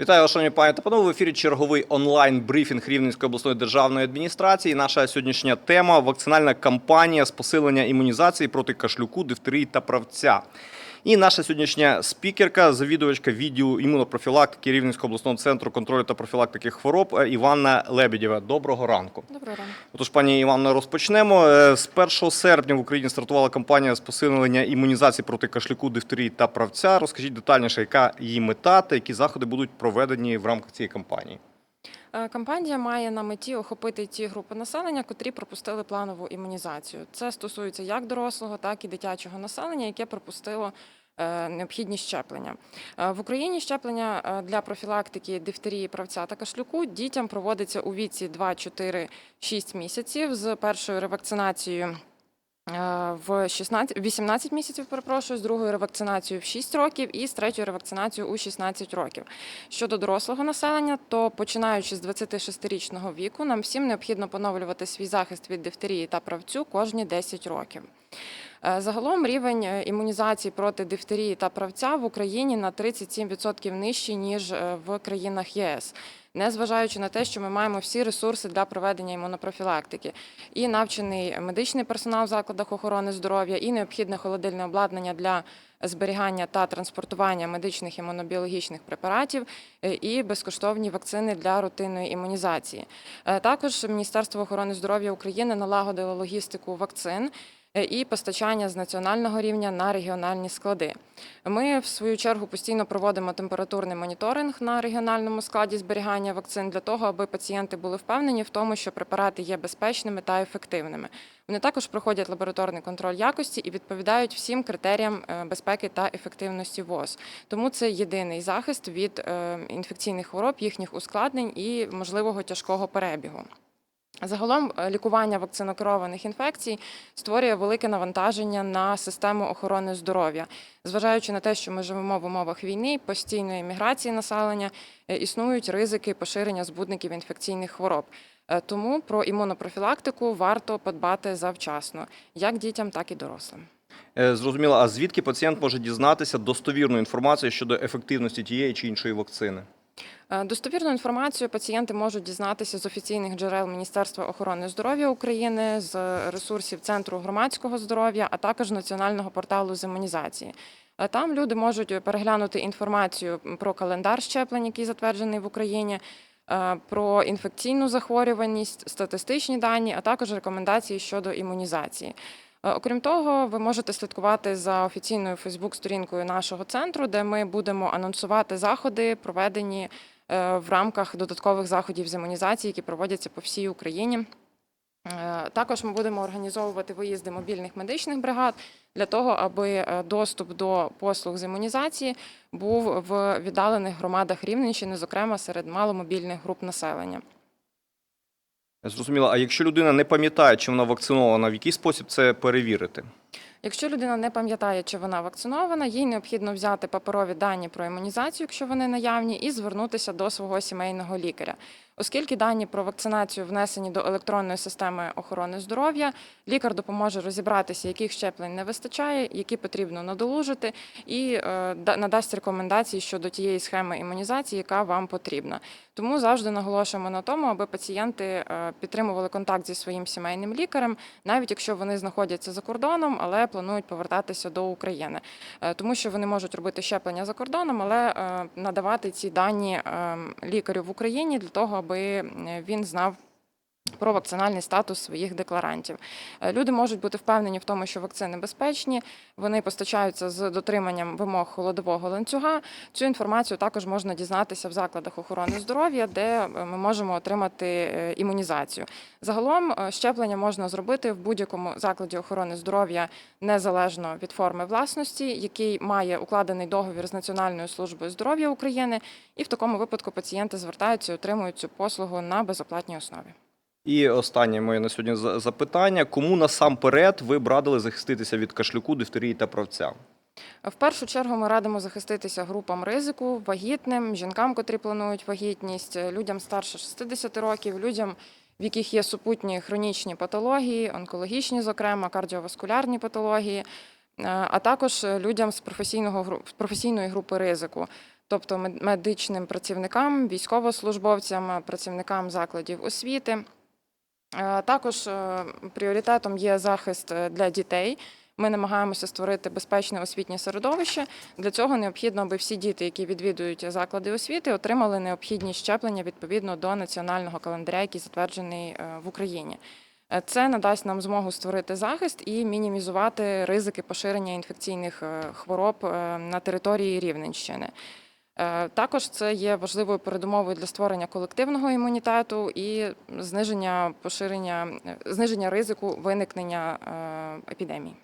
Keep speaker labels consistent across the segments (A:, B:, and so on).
A: Вітаю, шановні пані та панове. В ефірі черговий онлайн брифінг Рівненської обласної державної адміністрації. Наша сьогоднішня тема вакцинальна кампанія з посилення імунізації проти кашлюку, дифтерії та правця. І наша сьогоднішня спікерка, завідувачка відділу імунопрофілактики Рівненського обласного центру контролю та профілактики хвороб е, Іванна Лебедєва. Доброго ранку.
B: Доброго ранку.
A: Отож, пані Іванно, розпочнемо. Е, З 1 серпня в Україні стартувала кампанія з посилення імунізації проти кашлюку, дифтерії та правця. Розкажіть детальніше, яка її мета та які заходи будуть проведені в рамках цієї кампанії.
B: Е, Кампанія має на меті охопити ті групи населення, котрі пропустили планову імунізацію. Це стосується як дорослого, так і дитячого населення, яке пропустило е, необхідні щеплення. Е, В Україні щеплення для профілактики дифтерії, правця та кашлюку дітям проводиться у віці 2, 4, 6 місяців з першою ревакцинацією. Е, В 16, 18 місяців, перепрошую, з другою ревакцинацією в 6 років і з третьою ревакцинацією у 16 років. Щодо дорослого населення, то починаючи з 26-річного віку, нам всім необхідно поновлювати свій захист від дифтерії та правцю кожні 10 років. Е, Загалом рівень е, імунізації проти дифтерії та правця в Україні на 37% нижчий ніж е, в країнах ЄС. Незважаючи на те, що ми маємо всі ресурси для проведення імунопрофілактики, і навчений медичний персонал в закладах охорони здоров'я, і необхідне холодильне обладнання для зберігання та транспортування медичних імунобіологічних препаратів і безкоштовні вакцини для рутинної імунізації. Також Міністерство охорони здоров'я України налагодило логістику вакцин і постачання з національного рівня на регіональні склади. Ми, в свою чергу, постійно проводимо температурний моніторинг на регіональному складі зберігання вакцин для того, аби пацієнти були впевнені в тому, що препарати є безпечними та ефективними. Вони також проходять лабораторний контроль якості і відповідають всім критеріям е, безпеки та ефективності ВОЗ. Тому це єдиний захист від е, інфекційних хвороб, їхніх ускладнень і можливого тяжкого перебігу. Загалом е, лікування вакцинокерованих інфекцій створює велике навантаження на систему охорони здоров'я, зважаючи на те, що ми живемо в умовах війни, постійної міграції населення, е, існують ризики поширення збудників інфекційних хвороб. Е, Тому про імунопрофілактику варто подбати завчасно, як дітям, так і дорослим.
A: Зрозуміло, а звідки пацієнт може дізнатися достовірну інформацію щодо ефективності тієї чи іншої вакцини?
B: Е, Достовірну інформацію пацієнти можуть дізнатися з офіційних джерел Міністерства охорони здоров'я України, з ресурсів Центру громадського здоров'я, а також національного порталу з імунізації. Е, Там люди можуть переглянути інформацію про календар щеплень, який затверджений в Україні, е, про інфекційну захворюваність, статистичні дані, а також рекомендації щодо імунізації. Е, Окрім того, ви можете слідкувати за офіційною Фейсбук-сторінкою нашого центру, де ми будемо анонсувати заходи, проведені е, в рамках додаткових заходів з імунізації, які проводяться по всій Україні. Е, Також ми будемо організовувати виїзди мобільних медичних бригад для того, аби доступ до послуг з імунізації був в віддалених громадах Рівненщини, зокрема серед маломобільних груп населення.
A: Зрозуміло, а якщо людина не пам'ятає, чи вона вакцинована, в який спосіб це перевірити?
B: Якщо людина не пам'ятає, чи вона вакцинована, їй необхідно взяти паперові дані про імунізацію, якщо вони наявні, і звернутися до свого сімейного лікаря. Оскільки дані про вакцинацію внесені до електронної системи охорони здоров'я, лікар допоможе розібратися, яких щеплень не вистачає, які потрібно надолужити, і е, надасть рекомендації щодо тієї схеми імунізації, яка вам потрібна. Тому завжди наголошуємо на тому, аби пацієнти е, підтримували контакт зі своїм сімейним лікарем, навіть якщо вони знаходяться за кордоном, але планують повертатися до України, Е, тому що вони можуть робити щеплення за кордоном, але надавати ці дані е, лікарю в Україні для того, аби е, він знав. Про вакцинальний статус своїх декларантів Е, люди можуть бути впевнені в тому, що вакцини безпечні, вони постачаються з дотриманням вимог холодового ланцюга. Цю інформацію також можна дізнатися в закладах охорони здоров'я, де е, ми можемо отримати е, імунізацію. Загалом щеплення можна зробити в будь-якому закладі охорони здоров'я незалежно від форми власності, який має укладений договір з Національною службою здоров'я України, і в такому випадку пацієнти звертаються і отримують цю послугу на безоплатній основі.
A: І останнє моє на сьогодні за- запитання: кому насамперед ви б радили захиститися від кашлюку, дифтерії та правця?
B: В першу чергу ми радимо захиститися групам ризику, вагітним, жінкам, котрі планують вагітність, людям старше 60 років, людям, в яких є супутні хронічні патології, онкологічні, зокрема, кардіоваскулярні патології. е, А також людям з професійного з професійної групи ризику, тобто мед- медичним працівникам, військовослужбовцям, працівникам закладів освіти. Е, Також е, пріоритетом є захист е, для дітей. Ми намагаємося створити безпечне освітнє середовище. Для цього необхідно, аби всі діти, які відвідують заклади освіти, отримали необхідні щеплення відповідно до національного календаря, який затверджений в Україні. Це надасть нам змогу створити захист і мінімізувати ризики поширення інфекційних хвороб на території Рівненщини. Е, Також це є важливою передумовою для створення колективного імунітету і зниження поширення, е, зниження ризику виникнення е, епідемії.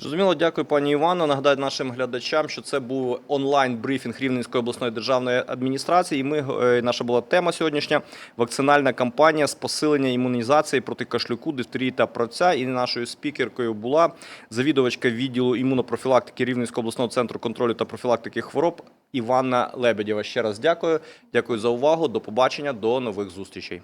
A: Зрозуміло, дякую, пані Івано. Нагадаю нашим глядачам, що це був онлайн брифінг Рівненської обласної державної адміністрації. І ми е, наша була тема сьогоднішня вакцинальна кампанія з посилення імунізації проти кашлюку, дифтерії та правця. І нашою спікеркою була завідувачка відділу імунопрофілактики Рівненського обласного центру контролю та профілактики хвороб Іванна Лебедєва. Ще раз дякую. Дякую за увагу. До побачення, до нових зустрічей.